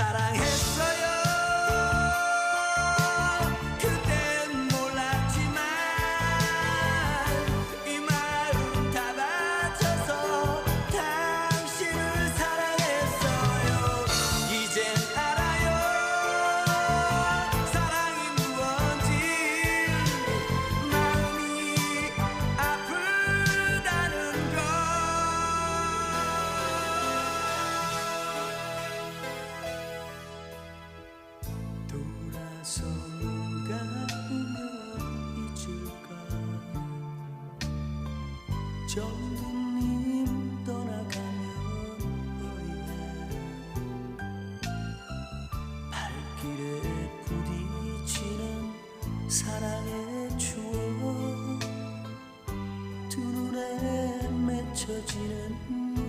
사랑했어 손가 운명 잊을까? 전부님 떠나가면 너희가 발길에 부딪히는 사랑의 추억. 두 눈에 맺혀지는